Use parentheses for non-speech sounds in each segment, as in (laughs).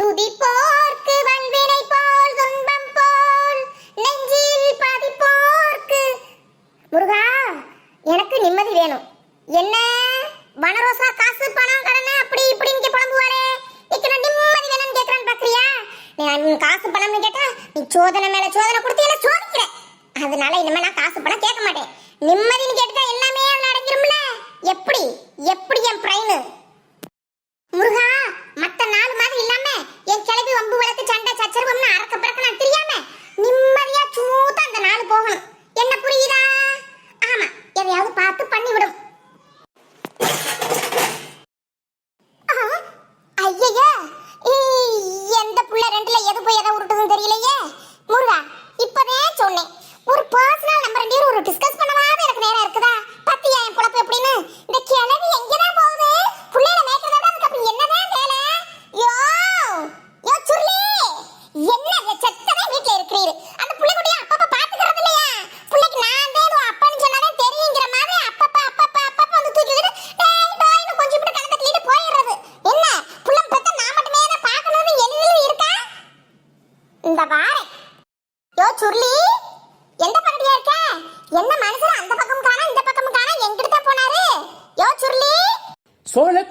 துதிப்போர்க்கு வல்வினை போல் துன்பம் போல் நெஞ்சில் பதிப்போர்க்கு. முருகா எனக்கு நிம்மதி வேணும். என்ன? வனரோசா காசு பணம் கடனை அப்படி இப்படி இங்க புலம்புவாளே இக்கு நான் நிம்மதி வேணும்னு கேக்குறான்னு பாக்குறியா நான் காசு பணம்னு கேட்டா நீ சோதனை மேல சோதனை கொடுத்து என்ன சோதிக்கிறேன் அதனால இனிமே நான் காசு பணம் கேட்க மாட்டேன். நிம்மதின்னு கேட்டுட்டா என்ன?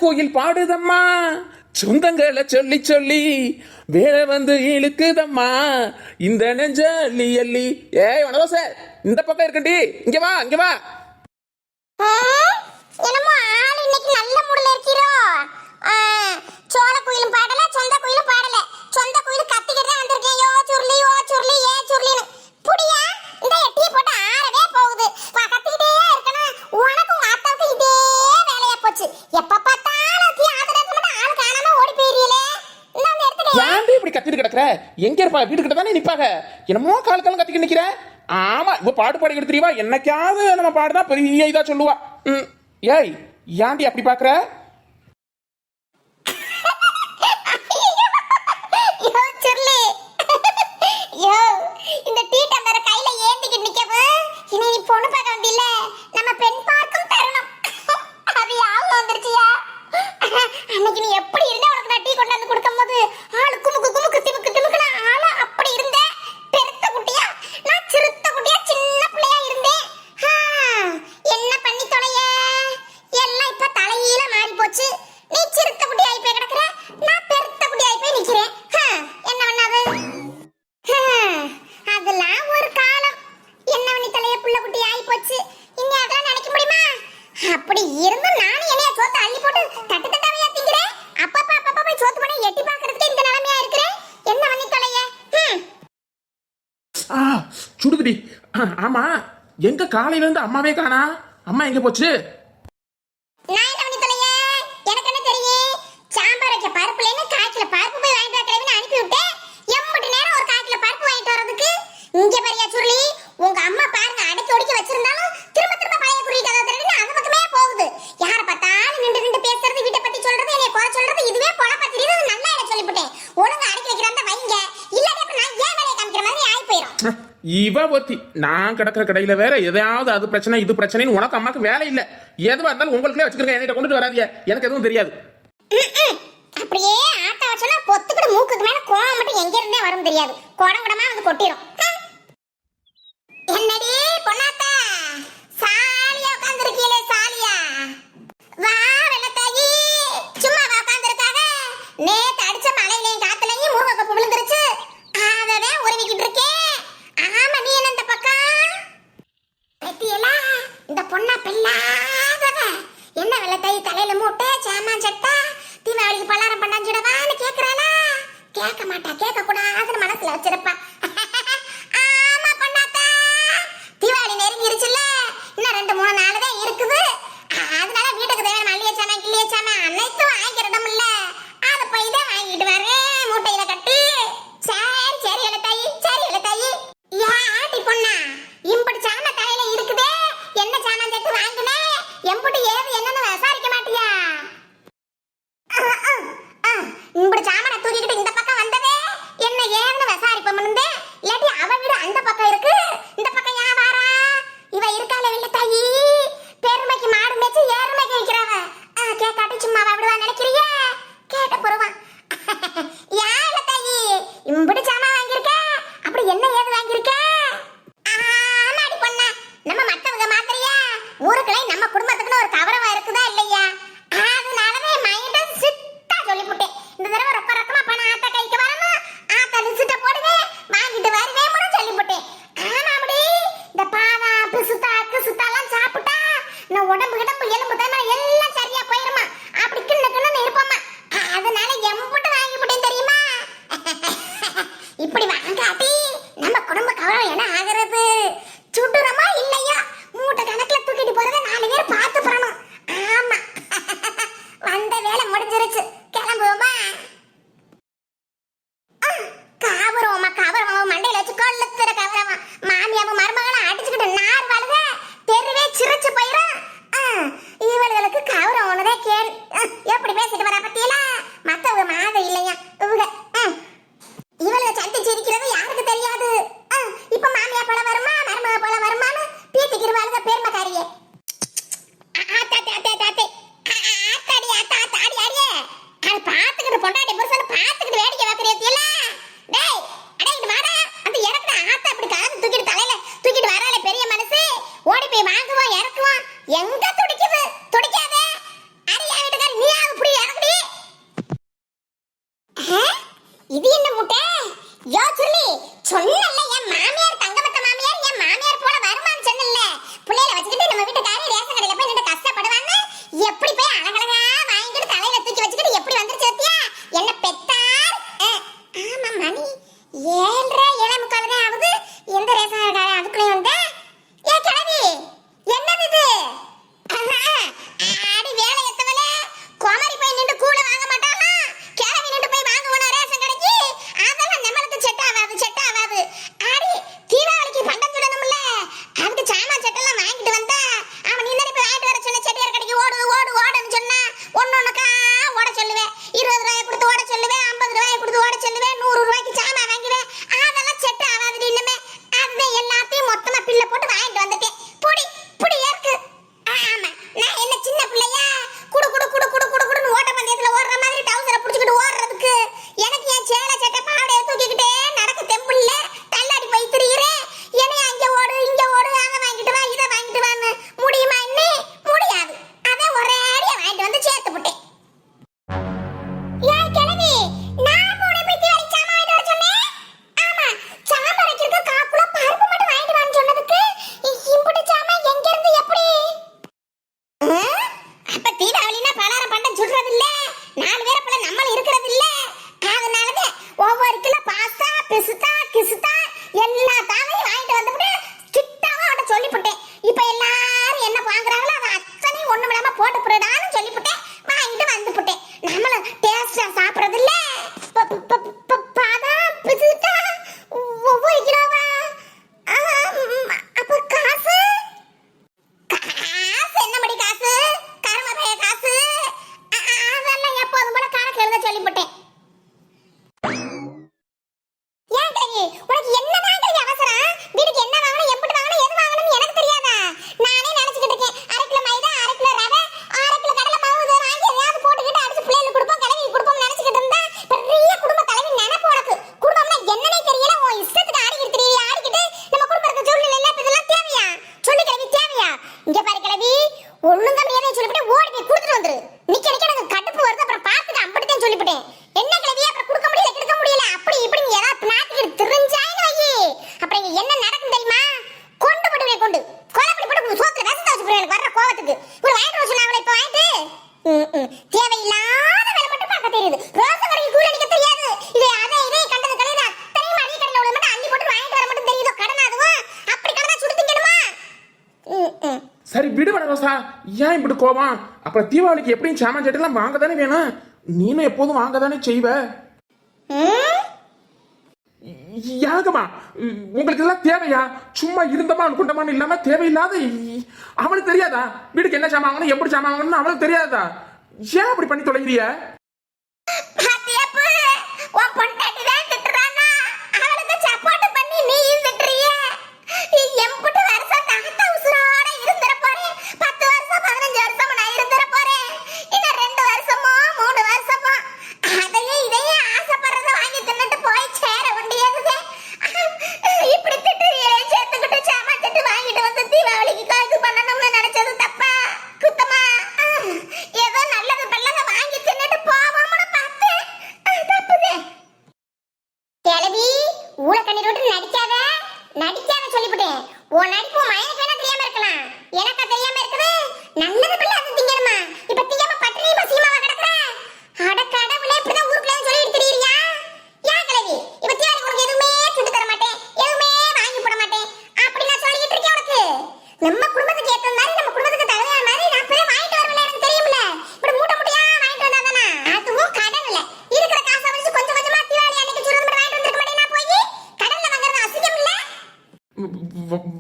கோயில் பாடுதம்மா. சொந்தங்களை சொல்லி சொல்லி வேலை வந்து இழுக்குதம்மா. இந்த நெஞ்ச அள்ளி அள்ளி. ஏய் வணக்கம் சார் இந்த பக்கம் இருக்கண்டி. இங்க வா இங்க வா. ஆ, என்னமோ ஆள் இன்னைக்கு நல்ல மூடுல இருக்கீரோ ஆ, சோழ குயிலும் பாடல சொந்த குயிலும் பாடல. சொந்த குயில் கத்திக்கிட்டே வந்திருக்கேன். யோ சுருளி ஓ சுருளி ஏ சுருளின்னு. புடியா? இந்த எட்டியை போட்டு கத்திட்டு கிடக்குற? எங்க இருப்பா? வீடு கிட்ட தானே நிப்பாங்க என்னமோ கால் காலம் கத்திக்கிட்டு நிக்கிற? ஆமா இவ பாட்டு பாடி தெரியவா என்னைக்காவது நம்ம பாடுனா பெரிய இதா சொல்லுவா. ம். ஏய் ஏன்டி அப்படி பாக்குற? யோ இந்த டீ டம்ளரை கையில ஏந்திக்கிட்டு நிக்கவு? இனி நீ பொண்ணு பார்க்க வந்தில்ல. நம்ம பெண் பார்க்கும் தருணம். அது யாவும் வந்துருச்சியா? அன்னைக்கு நீ எப்படி இருந்த உனக்கு நான் டீ கொண்டாந்து வந்து கொடுக்கும்போது ஆளு குமுக்கு எங்க காலையில இருந்து அம்மாவே காணா? அம்மா எங்க போச்சு? நான் என்ன பண்ணி உங்க அம்மா இவ ஒத்தி. நான் கிடக்கிற கடையில வேற எதையாவது அது பிரச்சனை இது பிரச்சனைன்னு உனக்கு அம்மாக்கு வேலை இல்ல. எதுவா இருந்தாலும் உங்களுக்குள்ளே வச்சுக்கிறேன் என்கிட்ட கொண்டுட்டு வராதிய எனக்கு எதுவும் தெரியாது. ம்ம். அப்படியே ஆட்ட வச்சோன்னா பொத்துக்கிட்டு மூக்குக்கு மேல கோவம் மட்டும் எங்க இருந்தே வரும் தெரியாது. குடம் குடமா வந்து கொட்டிடும் என்னடி பொண்ணாத்தா? சாலியா உட்காந்துருக்கீங்களே சாலியா. வா வெள்ளத்தாயி சும்மா வா உட்காந்துருக்காக நேத்து அடிச்ச மழையிலையும் காத்துலையும் முருங்கக்கப்பு விழுந்துருச்சு அதவே உருவிக்கிட்டு இருக்கேன் ஆமா நீ என்ன இந்த பக்கம் பத்தியலா இந்த பொண்ணா பிள்ளாதவ. என்ன வெள்ளத்தை தலையில மூட்டை சாமான் சட்டா தீபாவளிக்கு பலாரம் பண்ணாஞ்சுடவான்னு கேக்குறாளா? கேட்க மாட்டா கேட்க கூடாதுன்னு மனசுல வச்சிருப்பா. (laughs) ஆமா பண்ணாத்தா. தீபாவளி நெருங்கிருச்சுல்ல. இன்னும் ரெண்டு மூணு (laughs) அவ இருக்குதா இல்லையா? அதனாலவே மைண்ட சிட்டா சொல்லிவிட்டேன் இந்த தடவை ரொக்க ரொக்கமா பணம் ஆத்தா கைக்கு வரணும். ஆத்தா லிஸ்ட்டை போடுவேன் வாங்கிட்டு வருவேன் கூட சொல்லிவிட்டேன் ஆமாடி இந்த பாதா பிசுத்தா கிசுத்தாலாம் சாப்பிட்டா நான் உடம்பு கிடம்பு எலும்பு தானே எல்லாம் creatividad எனக்கு வர்ற கோவத்துக்கு. ஒரு வாங்கிட்டு வர சொன்னாங்களே இப்போ வாங்கிட்டு? தேவையில்லாத வேலை மட்டும் பார்க்க தெரியுது. ரோஸ் கடைக்கு கூழ் அடிக்க தெரியாது. இதை அதை இதை கண்டது கிடையாது அத்தனையும் அடி கடையில் உள்ள மட்டும் அள்ளி போட்டு வாங்கிட்டு வர மட்டும் தெரியுதோ? கடன் அதுவும் அப்படி கடனா சுடு திங்கணுமா சரி விடுவட ரோசா ஏன் இப்படி கோவம்? அப்புறம் தீபாவளிக்கு எப்படியும் சாமான் சட்டெல்லாம் வாங்க தானே வேணும்? நீனும் எப்போதும் வாங்க தானே செய்வே? யாகமா உங்களுக்கு இதெல்லாம் தேவையா? சும்மா இருந்தமா குண்டமான் இல்லாம தேவையில்லாத அவனுக்கு தெரியாதா? வீட்டுக்கு என்ன சாமான் வாங்கணும் எப்படி சாமான் வாங்கணும்னு அவனுக்கு தெரியாதா? ஏன் அப்படி பண்ணி தொலைகிறிய nariz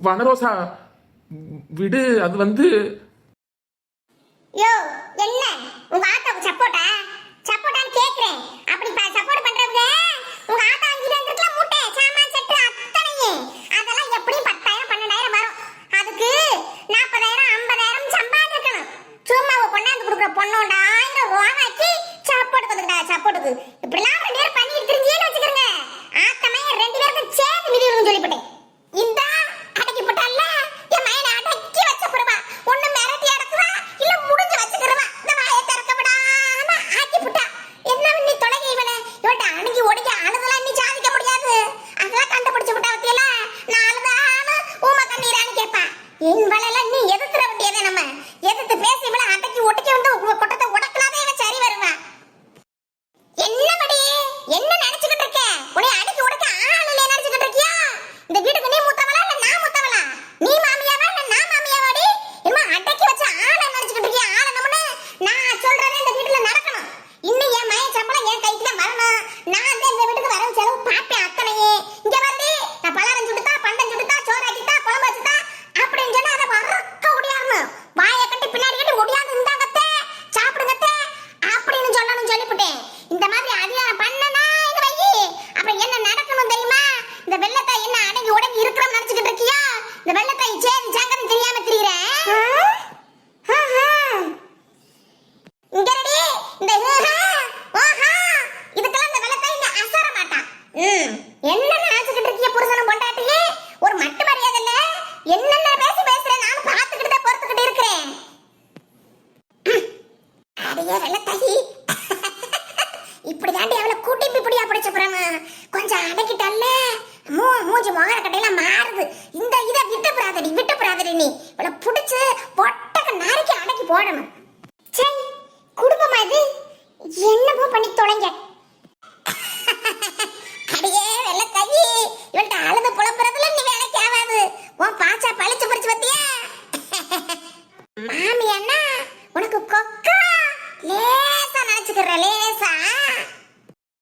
வனரோசா விடு அது வந்து யோ என்ன? உங்க ஆத்தாவுக்கு சப்போட்டா? சப்போட்டா கேக்குறேன். அப்படி சப்போர்ட் பண்றவங்க உங்க ஆத்தா அஞ்சு இருந்துல மூட்டை சாமான் செட்டு அத்தனையும் அதெல்லாம் எப்படி பத்தாயிரம் பன்னெண்டாயிரம் வரும். அதுக்கு நாற்பதாயிரம் ஐம்பதாயிரம் சம்பாதிக்கணும். சும்மா உன் கொண்டாந்து கொடுக்குற பொண்ணோண்டா ஆயிரம் ஓகாக்கி சப்போர்ட்டுக்கு வந்துக்கிட்டா சப்போர்ட்டுக்கு இப்படி உங்களால நீ எதிர்த்து வேண்டியதே நம்ம. எதிர்த்து பேசி இவ்வளவு அடக்கி ஒட்டிக்க வந்து கொட்டத்தை